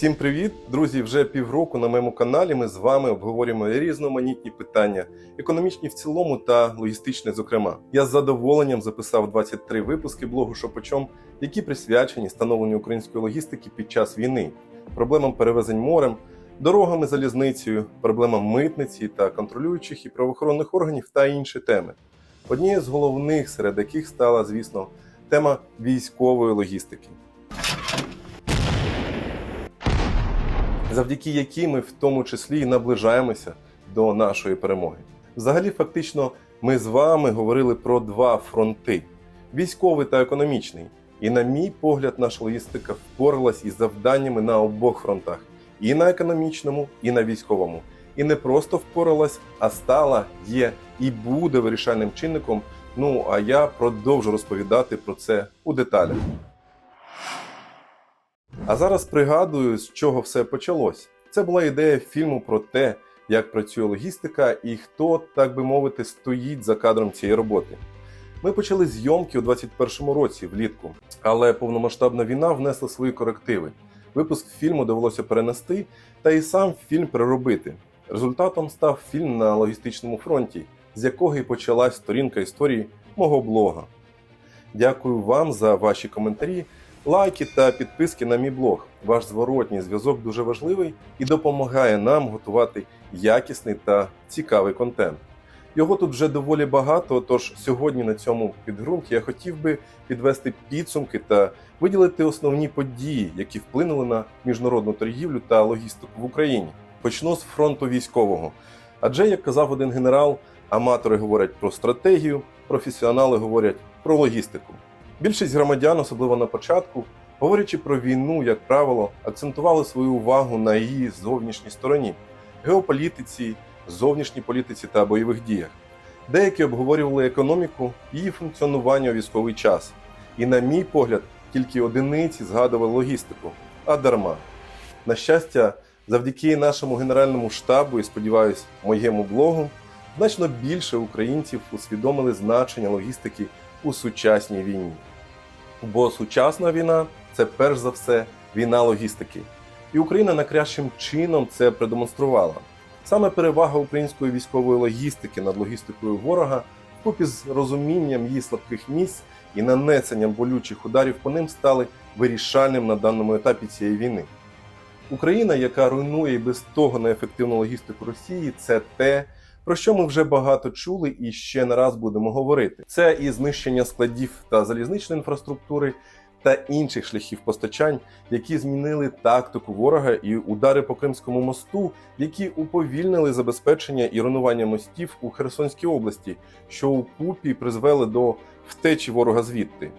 Всім привіт, друзі! Вже півроку на моєму каналі ми з вами обговорюємо різноманітні питання, економічні в цілому та логістичні, зокрема. Я з задоволенням записав 23 випуски блогу «Шопочом», які присвячені становленню української логістики під час війни, проблемам перевезень морем, дорогами залізницею, проблемам митниці та контролюючих і правоохоронних органів та інші теми. Однією з головних, серед яких стала, звісно, тема військової логістики. Завдяки якій ми в тому числі і наближаємося до нашої перемоги. Взагалі, фактично, ми з вами говорили про два фронти: військовий та економічний. І, на мій погляд, наша логістика впоралась із завданнями на обох фронтах: і на економічному, і на військовому. І не просто впоралась, а стала, є і буде вирішальним чинником. Ну а я продовжу розповідати про це у деталях. А зараз пригадую, з чого все почалось. Це була ідея фільму про те, як працює логістика і хто, так би мовити, стоїть за кадром цієї роботи. Ми почали зйомки у 2021 році влітку, але повномасштабна війна внесла свої корективи. Випуск фільму довелося перенести, та і сам фільм переробити. Результатом став фільм на логістичному фронті, з якого і почалась сторінка історії мого блога. Дякую вам за ваші коментарі лайки та підписки на мій блог. Ваш зворотній зв'язок дуже важливий і допомагає нам готувати якісний та цікавий контент. Його тут вже доволі багато, тож сьогодні на цьому підґрунті я хотів би підвести підсумки та виділити основні події, які вплинули на міжнародну торгівлю та логістику в Україні. Почну з фронту військового. Адже, як казав один генерал, аматори говорять про стратегію, професіонали говорять про логістику. Більшість громадян, особливо на початку, говорячи про війну, як правило, акцентували свою увагу на її зовнішній стороні геополітиці, зовнішній політиці та бойових діях. Деякі обговорювали економіку, її функціонування у військовий час. І, на мій погляд, тільки одиниці згадували логістику, а дарма. На щастя, завдяки нашому генеральному штабу і, сподіваюсь, моєму блогу, значно більше українців усвідомили значення логістики у сучасній війні. Бо сучасна війна це перш за все війна логістики. І Україна найкращим чином це продемонструвала. Саме перевага української військової логістики над логістикою ворога, вкупі з розумінням її слабких місць і нанесенням болючих ударів по ним стали вирішальним на даному етапі цієї війни. Україна, яка руйнує і без того неефективну логістику Росії, це те, про що ми вже багато чули і ще не раз будемо говорити. Це і знищення складів та залізничної інфраструктури та інших шляхів постачань, які змінили тактику ворога, і удари по Кримському мосту, які уповільнили забезпечення і руйнування мостів у Херсонській області, що у купі призвели до втечі ворога звідти.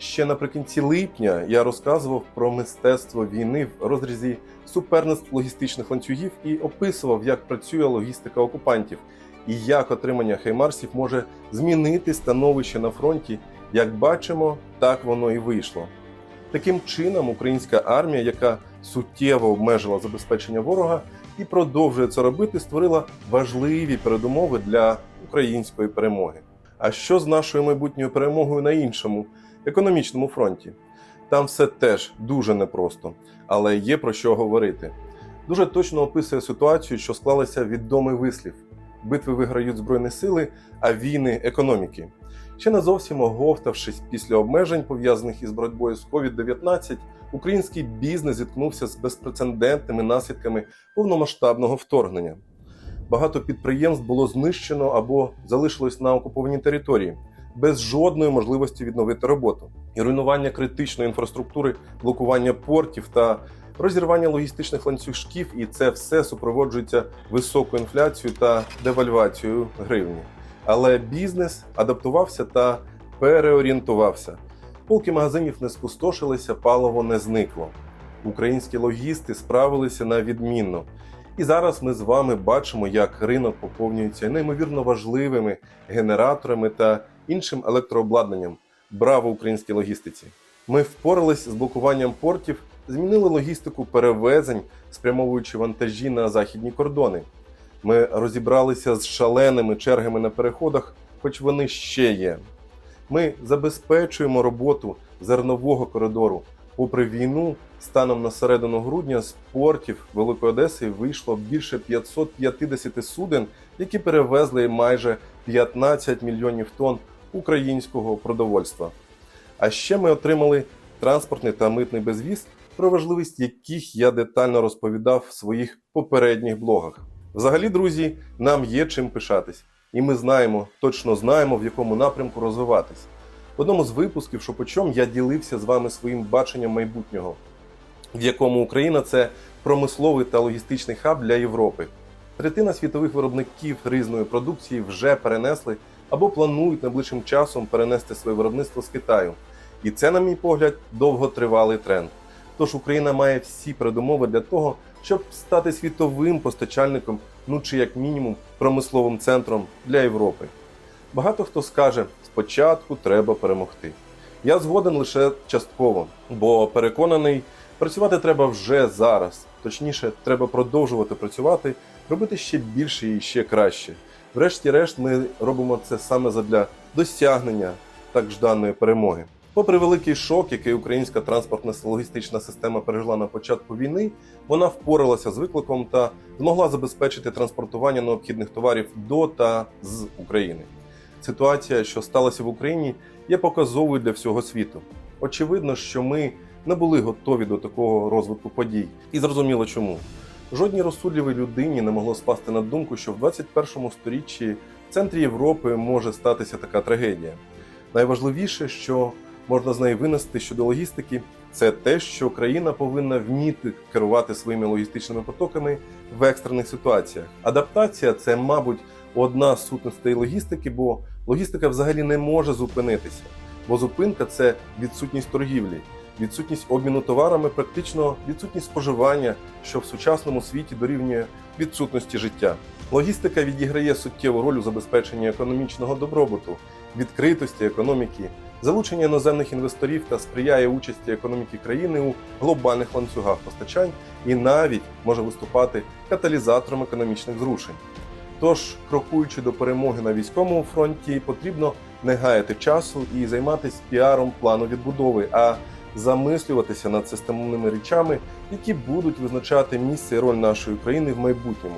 Ще наприкінці липня я розказував про мистецтво війни в розрізі суперництв логістичних ланцюгів і описував, як працює логістика окупантів і як отримання хаймарсів може змінити становище на фронті. Як бачимо, так воно і вийшло. Таким чином, українська армія, яка суттєво обмежила забезпечення ворога і продовжує це робити, створила важливі передумови для української перемоги. А що з нашою майбутньою перемогою на іншому економічному фронті? Там все теж дуже непросто, але є про що говорити. Дуже точно описує ситуацію, що склалася відомий вислів: битви виграють збройні сили, а війни економіки. Ще не зовсім оговтавшись після обмежень, пов'язаних із боротьбою з COVID-19, український бізнес зіткнувся з безпрецедентними наслідками повномасштабного вторгнення. Багато підприємств було знищено або залишилось на окупованій території без жодної можливості відновити роботу. І руйнування критичної інфраструктури, блокування портів та розірвання логістичних ланцюжків, і це все супроводжується високою інфляцією та девальвацією гривні. Але бізнес адаптувався та переорієнтувався. Полки магазинів не спустошилися, паливо не зникло. Українські логісти справилися на відмінно. І зараз ми з вами бачимо, як ринок поповнюється неймовірно важливими генераторами та іншим електрообладнанням. Браво українській логістиці! Ми впорались з блокуванням портів, змінили логістику перевезень, спрямовуючи вантажі на західні кордони. Ми розібралися з шаленими чергами на переходах, хоч вони ще є. Ми забезпечуємо роботу зернового коридору, Попри війну, станом на середину грудня з портів Великої Одеси вийшло більше 550 суден, які перевезли майже 15 мільйонів тонн українського продовольства. А ще ми отримали транспортний та митний безвіз, про важливість яких я детально розповідав в своїх попередніх блогах. Взагалі, друзі, нам є чим пишатись, і ми знаємо, точно знаємо, в якому напрямку розвиватись. В одному з випусків, що по чому, я ділився з вами своїм баченням майбутнього, в якому Україна це промисловий та логістичний хаб для Європи. Третина світових виробників різної продукції вже перенесли або планують найближчим часом перенести своє виробництво з Китаю. І це, на мій погляд, довготривалий тренд. Тож Україна має всі передумови для того, щоб стати світовим постачальником, ну чи як мінімум промисловим центром для Європи. Багато хто скаже, спочатку треба перемогти. Я згоден лише частково, бо переконаний, працювати треба вже зараз. Точніше, треба продовжувати працювати, робити ще більше і ще краще. Врешті-решт, ми робимо це саме задля досягнення так жданої перемоги. Попри великий шок, який українська транспортна логістична система пережила на початку війни, вона впоралася з викликом та змогла забезпечити транспортування необхідних товарів до та з України. Ситуація, що сталася в Україні, є показовою для всього світу. Очевидно, що ми не були готові до такого розвитку подій, і зрозуміло чому. Жодній розсудливій людині не могло спасти на думку, що в 21 сторіччі в центрі Європи може статися така трагедія. Найважливіше, що можна з неї винести щодо логістики, це те, що країна повинна вміти керувати своїми логістичними потоками в екстрених ситуаціях. Адаптація це, мабуть, одна з сутностей логістики, бо логістика взагалі не може зупинитися, бо зупинка це відсутність торгівлі, відсутність обміну товарами, практично відсутність споживання, що в сучасному світі дорівнює відсутності життя. Логістика відіграє суттєву роль у забезпеченні економічного добробуту, відкритості економіки, залучення іноземних інвесторів та сприяє участі економіки країни у глобальних ланцюгах постачань і навіть може виступати каталізатором економічних зрушень. Тож, крокуючи до перемоги на військовому фронті, потрібно не гаяти часу і займатися піаром плану відбудови, а замислюватися над системними речами, які будуть визначати місце і роль нашої країни в майбутньому.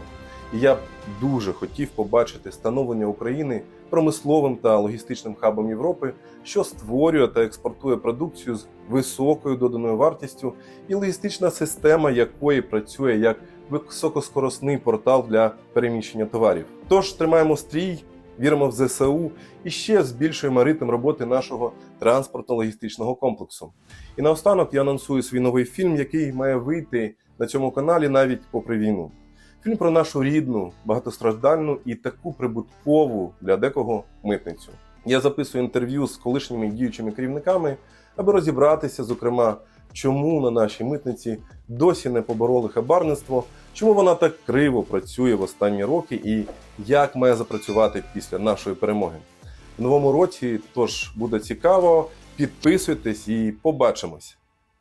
І я б дуже хотів побачити становлення України промисловим та логістичним хабом Європи, що створює та експортує продукцію з високою доданою вартістю, і логістична система якої працює як високоскоросний портал для переміщення товарів. Тож тримаємо стрій, віримо в ЗСУ і ще збільшуємо ритм роботи нашого транспортно-логістичного комплексу. І наостанок я анонсую свій новий фільм, який має вийти на цьому каналі навіть попри війну. Фільм про нашу рідну, багатостраждальну і таку прибуткову для декого митницю. Я записую інтерв'ю з колишніми діючими керівниками, аби розібратися, зокрема, чому на нашій митниці досі не побороли хабарництво, чому вона так криво працює в останні роки і як має запрацювати після нашої перемоги. В новому році тож буде цікаво. Підписуйтесь і побачимось.